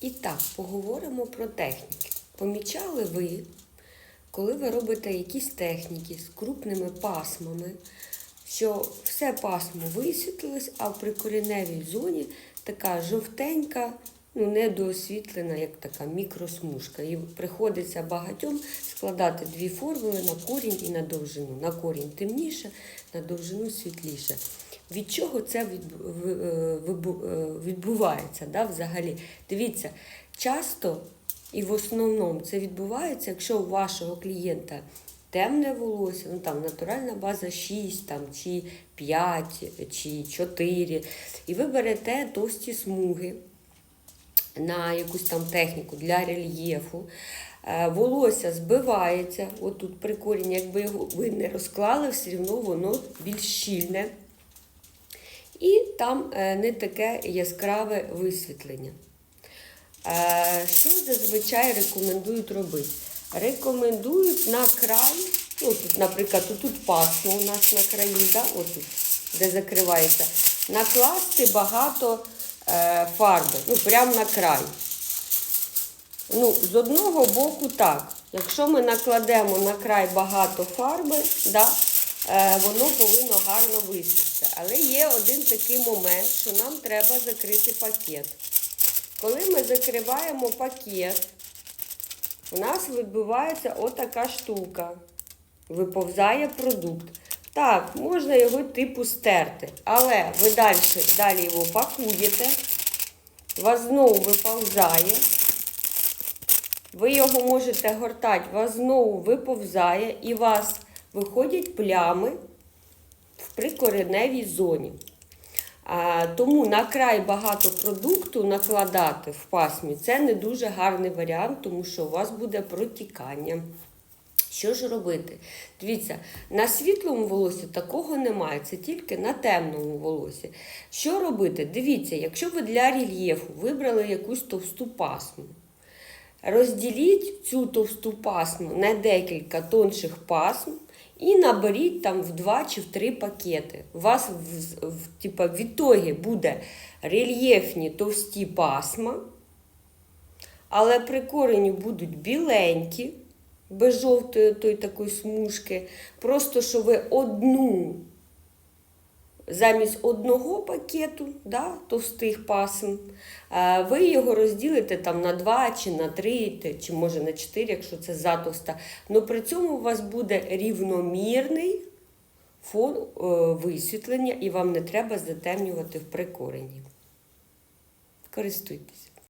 І так, поговоримо про техніки. Помічали ви, коли ви робите якісь техніки з крупними пасмами, що все пасмо висвітлилось, а в прикореневій зоні така жовтенька, ну, недоосвітлена, як така мікросмужка. І приходиться багатьом складати дві формули на корінь і на довжину. На корінь темніше, на довжину світліше. Від чого це е, е, відбувається да, взагалі? Дивіться, часто і в основному це відбувається, якщо у вашого клієнта темне волосся, ну там натуральна база 6 там, чи 5, чи 4, і ви берете товсті смуги на якусь там техніку для рельєфу. Е, Волосся збивається, отут при корінні, якби його ви не розклали, все одно воно більш щільне. Там е, не таке яскраве висвітлення. Е, Що зазвичай рекомендують робити? Рекомендують на край, ну, тут, наприклад, тут пасмо у нас на краї, да, отут, де закривається, накласти багато е, фарби, ну, прямо на край. Ну, з одного боку так. Якщо ми накладемо на край багато фарби, да, воно повинно гарно висвітитися. Але є один такий момент, що нам треба закрити пакет. Коли ми закриваємо пакет, у нас відбувається отака штука. Виповзає продукт. Так, можна його типу стерти, але ви далі, далі його пакуєте, вас знову виповзає. Ви його можете гортати, вас знову виповзає і вас виходять плями в прикореневій зоні. Тому на край багато продукту накладати в пасмі це не дуже гарний варіант, тому що у вас буде протікання. Що ж робити? Дивіться, на світлому волосі такого немає, це тільки на темному волосі. Що робити? Дивіться, якщо ви для рельєфу вибрали якусь товсту пасму, розділіть цю товсту пасму на декілька тонших пасм і наберіть там в два чи в три пакети. У вас в, в, типа, в ітогі буде рельєфні товсті пасма, але при корені будуть біленькі, без жовтої той такої смужки. Просто що ви одну замість одного пакету да, товстих пасм, е, ви його розділите там на два чи на три, чи може на чотири, якщо це затовста. Але при цьому у вас буде рівномірний фон е, висвітлення і вам не треба затемнювати в прикорені. Користуйтесь.